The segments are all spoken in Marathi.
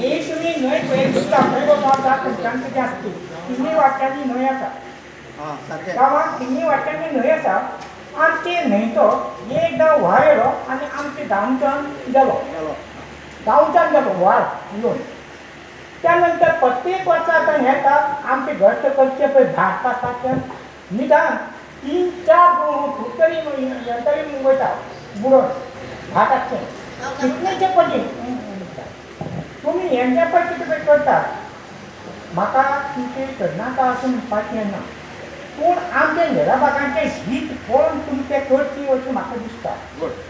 ही तुम्ही न्हंय पळय दिसता खंय गो पावता खंयच्यान कितें आसता ती तिन्ही वाट्यांनी आसा हां सारकें गांवांत तिन्ही वाट्यांनी न्हंय आसा आनी ते न्हंयचो एकदां व्हाळ येलो आनी आमचे गांवच्यान गेलो गेलो गांवच्यान गेलो व्हाळ येवन त्या नंतर प्रत्येक वर्सा आतां हें येता आमचे घर ते करचे पळय भात आसता निदान तीन चार फूट तरी हे तरी वयता बुडोन. भाताचें कितलेशे पटी तुमी कितें पळय करतात. म्हाका तुमचे तरणाटा अशें म्हणपाचें ना पूण आमच्या निराबागांचें हीत पळोवन तुमी तें करची अशें म्हाका दिसता.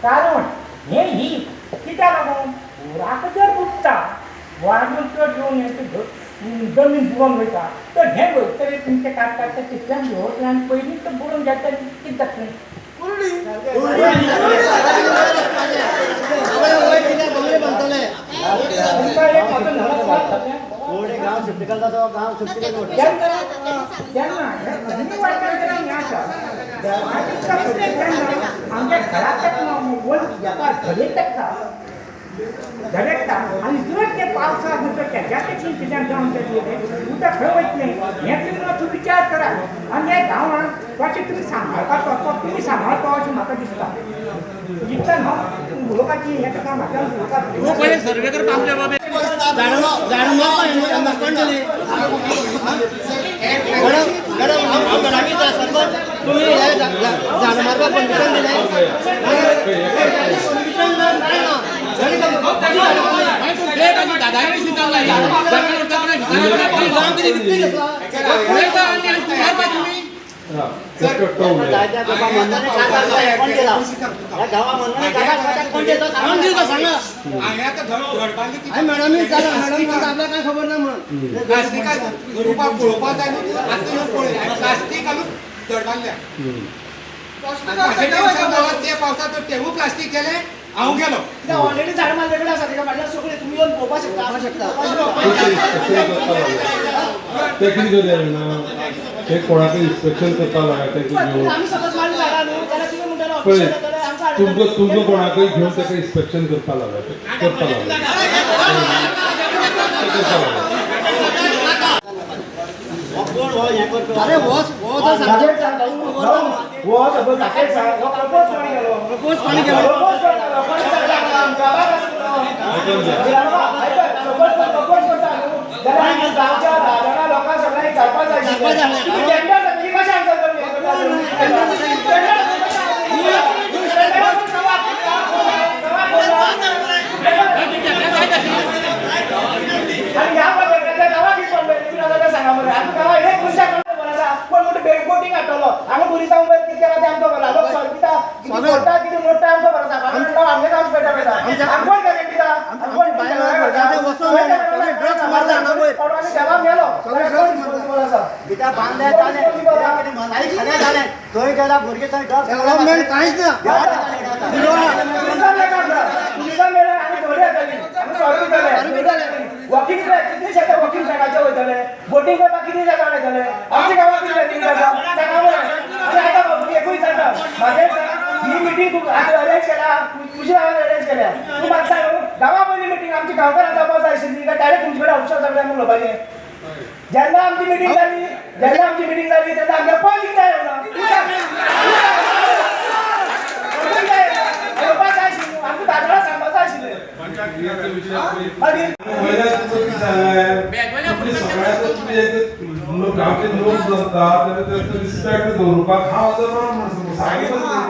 कारण हें हीत कित्याक लागून? पुराक जर बुडटा वाडून चड येवन हें जमीन बुडोवन वयता तर हें वयतरी तुमचें काडटा तें तितल्यान घेवतल्यान पयलींच तें बुडोवन घेतलें कितें जातलें वय कितें बंगले बांदतले तुमकां एक म्हाका नवो सवाल जातलें. थोडे गांव सुट्टी करता तो गांव सुट्टी करता आमच्या घरात वयर येता घडयत टाकता धडकता आनी जर ते पावसाक उदक तेच्या पेक्षा कित्याक जावन तें उदक खंय वयतलें हें तुमी मातसो विचार करात आनी हे गांवांत कशें तुमी सांबाळपाक तो तुमी सांबाळतो अशें म्हाका दिसता जितल्यान हांव उलोवपाची हें ताका म्हाका उलोवपाक हे बाबा? कोण दिला? मॅडम आपल्याला काय खबर नाही म्हणून प्लास्टिक गेले हांव गेलो. ऑलरेडी झाड माझ्याकडे असतात. एका बाजूला सगळे तुम्ही येऊन पोपा शकता. ते कितें करया जाणा ते कोणाक इन्स्पेक्शन करपा लागा तें घेवन माल झाडा न्हू जाल्यार येतले, आमकां हाडटा. तुमकां तुमकां कोणाकय घेवन ताका इन्स्पेक्शन करपा लागा ते करपा लागा ते करपा लागा अरे वॉस वॉस जो सांगता राकेश सांग, जाऊन- हो सगळं राकेश सांग, हो प्रपोज कोणी केलो? प्रपोज कोणी केलो? प्रपोज कोणी केलो? कोणी सांगला आमकां? आमकां आवाज आसलो. मिरांनो, आयकय, प्रपोज कोण प्रपोज करता न्हू? जाल्यार आमी गांवच्या धा जाणां लोकांक सगळ्यांक विचारपा जाय आशिल्लें. विचारपा जाय. तुम्ही टेंडर सांगली, कशें आन्सर करली? टेंडर- टेंडर कशें आन्सर करली? टेंडराचो सवाल केला. सवाल केला. आणि ह्या पद्धतीच्या गावात किती पडले तुम्ही आता काय सांगा बरं आम्ही गावात एक मनशा करता बरं आसा कोण मोठे बेग बोटिंग हाडटलो आमी पुलिसांक वयर कितें केला तें आमकां बरं लोक सर किता मोडटा कितें मोडटा आमकां बरं आसा आमी म्हणटा आमगे गांव पेटा पेटा आमी कोण गॅरंटी दिता आमी कोण बायलां घरच्यांचे वस्तू मेळना. सगळे हांगा वयर. आमी देवाक गेलो सगळे जाले जाले भुरगे थंय डेव्हलपमेंट कांयच ना. आमी सॉरी दितले वॉकिंग बोटिंग कितें आमच्या गांवांत कितें त्या गांवांत आतां ही मिटींग तूं अरेंज केल्या तुज्या गांवांत अरेंज केल्या. तूं म्हाका सांग गांवा मिटींग आमची गांवकारां जावपाक जाय आशिल्ली काय डायरेक्ट तुमचे कडेन ऑफिसर सगळ्यांक म्हणून उलोवपाचें जेन्ना आमची मिटींग जाली जेन्ना आमची मिटींग जाली तेन्ना आमच्या पयलीं जाय ना तूं जाय उलोवपाक जाय आशिल्लें आमकां दादोळा सांगपाक जाय आशिल्लें मागीर लोक गांवचे लोक जो आसता तेणे रिस्पेक्ट दवरपाक हांव जर म्हणून सांगितलं.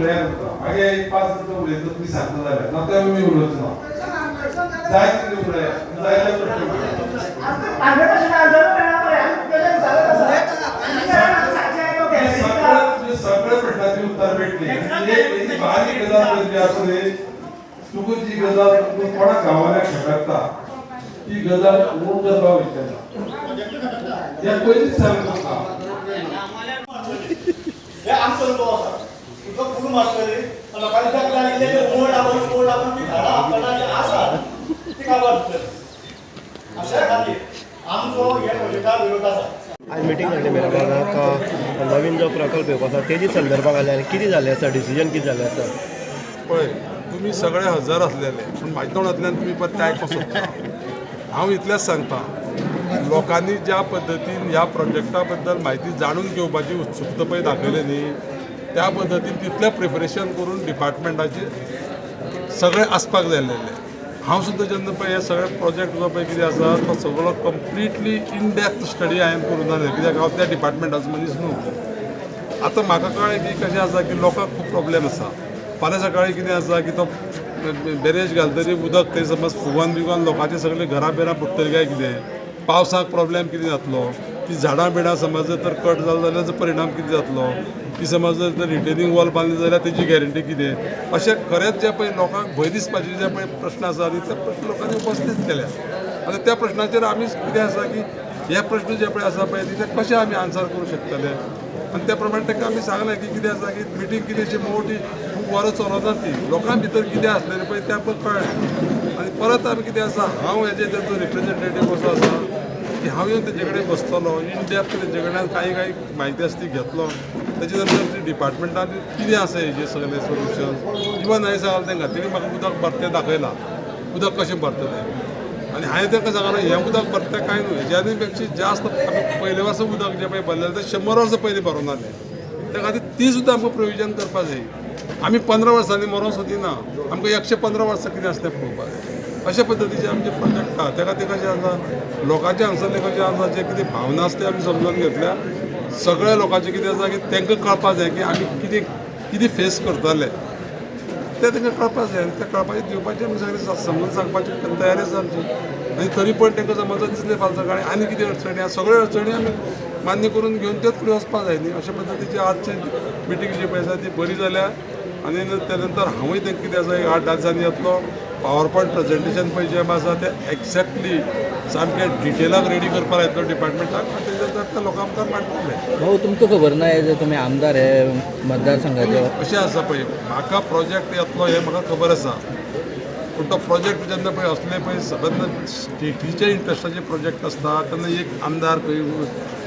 जाय तितले एक पांच मिनटां उलयता तुमी सांगता जाल्यार ना तें आमी उलोवचो ना जाय तितले उलया जाय सगळे सगळे प्रश्नाची उत्तर भेटली. म्हणजे बारीक गजाल जी आसा न्ही तुका जी गजाल तुका कोणाक गांवांक ती गजाल उण करपाक वयतना हे पयलींच सांग. हे अनुभव असा तुका फूल मारतले लोकांनी ती झाडां आसा. ती काबार करतले अशा खातीर आमचो हे प्रोजेक्टाक विरोध आसा आज मिटींग जाल्ली अ, नवीन जो प्रकल्प येवपा आसा तेजी संदर्भाक आल्या आनी कितें जाल्लें आसा डिसिजन कितें जाल्लें आसा पळय तुम्ही सगळे हजर असलेले पूण म्हाज्या तोंडांतल्यान तुमी परत ते आयको सोदता हांव इतलेंच सांगता. लोकांनी ज्या पद्दतीन ह्या प्रोजेक्टा बद्दल म्हायती जाणून घेवपाची उत्सुकता पळय दाखयली न्ही त्या पद्दतीन तितलें प्रिपरेशन करून डिपार्टमेंटाचे सगळे आसपाक जाय हांव सुद्दां जेन्ना पळय हे सगळे प्रोजेक्ट जो पळय कितें आसा तो सगळो कंप्लिटली इन डेप्थ स्टडी हांवें करून जालें. कित्याक हांव त्या डिपार्टमेंटाचो मनीस न्हू. आतां म्हाका कळ्ळें की कशें आसा की लोकांक खूब प्रॉब्लेम आसा. फाल्यां सकाळीं कितें आसा की तो बेरेज घालतरी उदक थंय समज फुगोन बिगोन लोकांचे सगळें घरां बिरां पडटली काय कितें? पावसाक प्रॉब्लेम कितें जातलो? ती झाडां बिडां समज जर तर कट जालो जाल्यार परिणाम कितें जातलो? ती समज जर तर रिटेनिंग वॉल बांदली जाल्यार तेजी गॅरंटी कितें अशें खरेंच जे पळय लोकांक भंय दिसपाचे जे पळय प्रश्न आसा न्ही ते प्रश्न लोकांनी उपस्थित केल्या. आनी त्या प्रश्नाचेर आमी कितें आसा की हे प्रश्न जे पळय आसा पळय ते कशे आमी आन्सर करूं शकतले? आनी त्या प्रमाणे ताका आमी सांगलें की कितें आसा की मिटींग कितें अशी मोठी खूब वरां चलोना ती लोकां भितर कितें आसलेलें पळय तें आमकां कळ्ळें आनी परत आमी कितें आसा हांव हेजे तेजो रिप्रेजेंटेटीव कसो आसा हांव येवन तेजे कडेन बसतलो इन डेप्थ तेजे कडल्यान काही काही म्हायती आसा ती घेतलो तेजे नंतर ती डिपार्टमेंटान कितें आसा हेजे सगळे सोल्युशन इवन हांवें सांगलें तांकां तेणी म्हाका उदक भरतें दाखयलां उदक कशें भरतलें आनी हांवें तांकां सांगलें हें उदक भरता काय न्हू. हेज्यानी पेक्षा जास्त आमी पयले वर्सा उदक जें पळय भरलेलें तें शंबर वर्सां पयलीं भरून जालें त्या खातीर ती सुद्दां आमकां प्रोविजन करपा जाय आमी पंदरा वर्सांनी मरो सोदिना आमकां एकशे पंदरा वर्सां कितें आसलें तें पळोवपाक जाय अशा पद्दतीचे आमचे प्रोजेक्ट आहा त्या खातीर कशें आसा लोकांचे हांगसरले कशें आसा जे कितें भावना आसा ते आमी समजून घेतल्या. सगळ्या लोकांचे कितें आसा की तांकां कळपा जाय की आमी कितें कितें फेस करतले. ते तांकां कळपा जाय आनी ते कळपाचे दिवपाचे आमी सगळें समजून सांगपाची तयारी आसा आमची. आनी तरी पण तांकां समज दिसलें फाल्यां सकाळीं आनी कितें अडचणी आसा सगळ्यो अडचणी आमी मान्य करून घेवन तेच फुडें वचपा जाय न्ही अशा पद्दतीची आजची मिटींग जी पळय आसा ती बरी जाल्या आनी त्या नंतर हांवूय तांकां कितें आसा एक आठ धा दिसांनी येतलो. पावर पॉयंट प्रेझेंटेशन पळय जें आसा तें एक्झॅक्टली सामकें डिटेलाक रेडी करपाक येतलो डिपार्टमेंटाक त्या लोकांक आमकां मांडटले भाऊ तुमकां खबर ना हे जे तुमी आमदार हे मतदारसंघाचे. अशें आसा पळय म्हाका प्रोजेक्ट येतलो हें म्हाका खबर आसा पूण तो प्रोजेक्ट जेन्ना पळय असले पळय सगळ्यांना स्टेटीचे इंट्रस्टाचे प्रोजेक्ट आसता तेन्ना एक आमदार खंय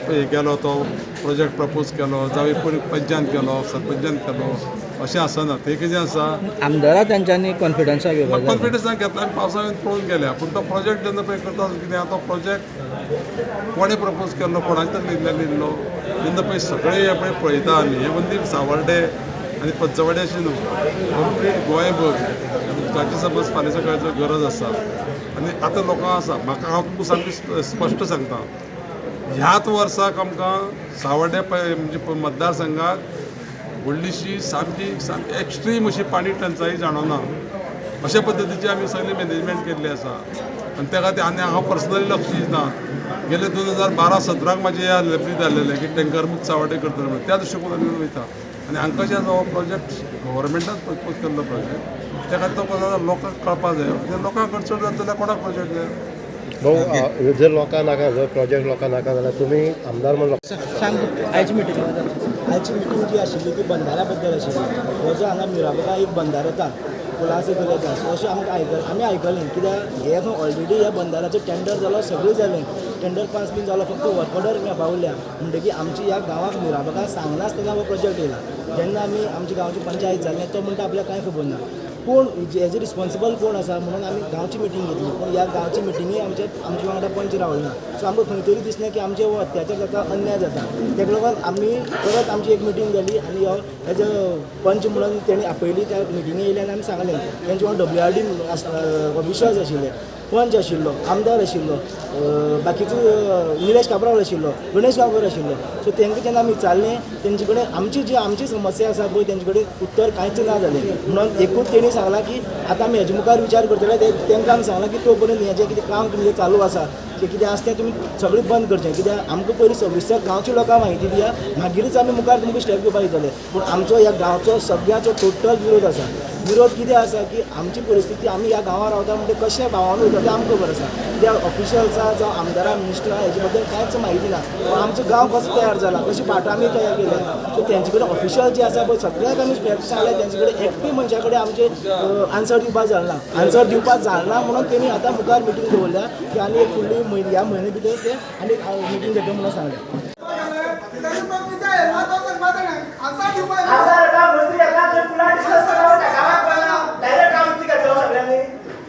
केलो तो प्रोजेक्ट प्रपोज केलो जावं पंचान केलो सरपंचान केलो अशें आसना ते कितें आसा? आमदारा तेंच्यांनी कॉन्फिडन्साक घेवपाक जाय कॉन्फिडन्सान घेतला आनी पावसाळ्यान पळोवन गेल्या. पूण तो प्रोजेक्ट जेन्ना पळय करता कितें तो प्रोजेक्ट कोणें प्रपोज केल्लो कोणाचे तर लिहिल्लो लिहिल्लो तेन्ना पळय सगळे हे पळय पळयता आमी हे म्हणजे सावर्डे आनी पंचवाडे अशें न्हू कंप्लीट गोंयभर उदकाची समज फाल्यां सकाळचो गरज आसा आनी आतां लोकां आसा म्हाका हांव तुमकां सामकी स्प- स्पश्ट सांगता. ह्याच वर्साक आमकां सावर्डे पळय म्हणजे प- मतदारसंघात व्हडलीशी सामकी सामकी एक्स्ट्रीम अशी पाणी टंचाई जाणवना. अशा पद्दतीची आमी सगळी मॅनेजमेंट केल्ली आसा. आनी त्या खातीर आनी हांव पर्सनली लक्ष दिता. गेले दोन हजार बारा सतराक म्हाजे ह्या लॅब्रीत जाल्लेले की टँकर मुक्त सावड्डे करतले म्हणून. त्या दृश्टिकोन आमी वयता. आनी हांकां जें आसा हो प्रोजेक्ट गव्हर्मेंटान प्रपोज केल्लो प्रोजेक्ट त्या खातीर तो कसो लोकांक कळपाक जाय. लोकांक अडचण जाता जाल्यार कोणाक प्रोजेक्ट जाय? भाऊ जर लोकां नाका जर प्रोजेक्ट लोकांक नाका जाल्यार तुमी आमदार म्हणून सांग आयची मिटींग आयची मिटींग जी आशिल्ली ती बंधाऱ्या बद्दल आशिल्ली हो जो हांगा मिराबागा एक बंधार येता पुलास एक सो अशें आमकां आयकल आमी आयकलें कित्याक हे ऑलरेडी ह्या बंदाराचें टेंडर जालो सगळें जालें टेंडर पास बीन जालो फक्त वर्क ऑर्डर मेळपा उरल्या म्हणटकीर आमची ह्या गांवाक मिराबागा सांगनासतना हो प्रोजेक्ट येयला जेन्ना आमी आमच्या गांवची पंचायत जाल्लें तो म्हणटा आपल्याक कांय खबर ना कोण हेजे रिस्पॉन्सिबल कोण आसा म्हणून आमी गांवची मिटींग घेतली. पूण ह्या गांवची मिटिंगी आमचे आमचे वांगडा पंच रावले सो आमकां खंय तरी दिसलें की आमचे हो अत्याचार जाता अन्याय जाता तेका लागून आमी परत आमची एक मिटींग जाली आनी हो हेजो पंच म्हणून तेणी आपयली त्या मिटिंगे येयली आनी आमी सांगलें. तेंचे वांगडा डब्ल्यू आर डी विश्वास आशिल्ले पंच आशिल्लो आमदार आशिल्लो बाकीचो निलेश काब्राल आशिल्लो गणेश गांवकर आशिल्लो सो तेंकां जेन्ना आमी विचारलें तेंचे कडेन आमची जी आमची समस्या आसा पळय तेंचे कडेन उत्तर कांयच ना जालें म्हणून एकूच तेणी सांगलां की आतां आमी हेजे मुखार विचार करतले ते तेंकां आमी सांगलां की तो पर्यंत हेजें कितें काम तुमचें चालू आसा तें कितें आसा तें तुमी सगळें बंद करचें. कित्याक आमकां पयलीं सविस्तर गांवच्या लोकांक म्हायती दिया. मागीरच आमी मुखार तुमकां स्टेप घेवपाक दितले पूण आमचो ह्या गांवचो सगळ्यांचो टोटल विरोध आसा विरोध कितें आसा की आमची परिस्थिती आमी ह्या गांवांत रावता म्हणजे कशें गांवांत वयता तें आमकां खबर आसा त्या ऑफिशियल्सा जावं आमदारा मिनिस्टरा हेजे बद्दल कांयच म्हायती ना वा आमचो गांव कसो तयार जाला कशी भाटां आमी तयार केल्या सो तेंचे कडेन ऑफिशियल जे आसा पळय सगळ्याक आमी फॅक्ट तेंचे कडेन एकटी मनशा कडेन आमचे आन्सर दिवपाक जालना आन्सर दिवपाक जालना म्हणून तेमी आतां मुखार मिटींग दवरल्या की आनी एक फुडली म्हयने ह्या म्हयने भितर ते आनी मिटींग घेता म्हणून सांगल्या आमदार का मंत्री येतात ते पुन्हा डिस्कस करावं त्या गावात पहिला डायरेक्ट काम किती घेतलं सगळ्यांनी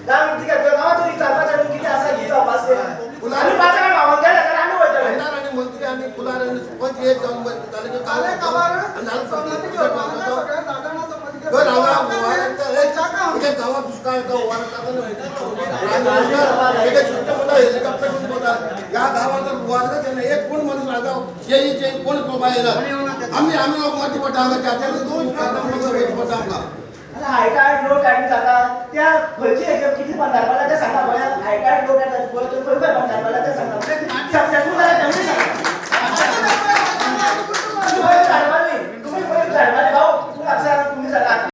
गाव किती घेतलं गावात तरी विचारपाचें न्हू किती आसा किती तपास आमी पांच जाणां भावांक गेले जाल्यार आमी वयतले आमदार आणि मंत्री आणि फुलार आणि सरपंच एक जाऊन बस- झाले की काय आणि झालं संमती घेऊन जातो. घर आला, वावरात तर एक- एक गावात दुष्काळ येतो, वावरात टाकलं नाही. आणि नंतर एक एक छोटे मुलं हेलिकॉप्टर घेऊन बोलतात. या जर वावरात आहे ना, एक कोण माणूस राहतो, ये इथे कोण बाबा येणार आम्ही आम्ही माती पटा आमच्या त्याच्यात. दोन आय कार्ड लोड काढून जाता त्या खंयचे हेजेर किती बंदारपाला तें सांगा गोंयांत आय कार्ड लोड काढून जाता खंय खंय बंदारपाला तें सांगा. सक्सेसफूल जाता तेवूय सांगा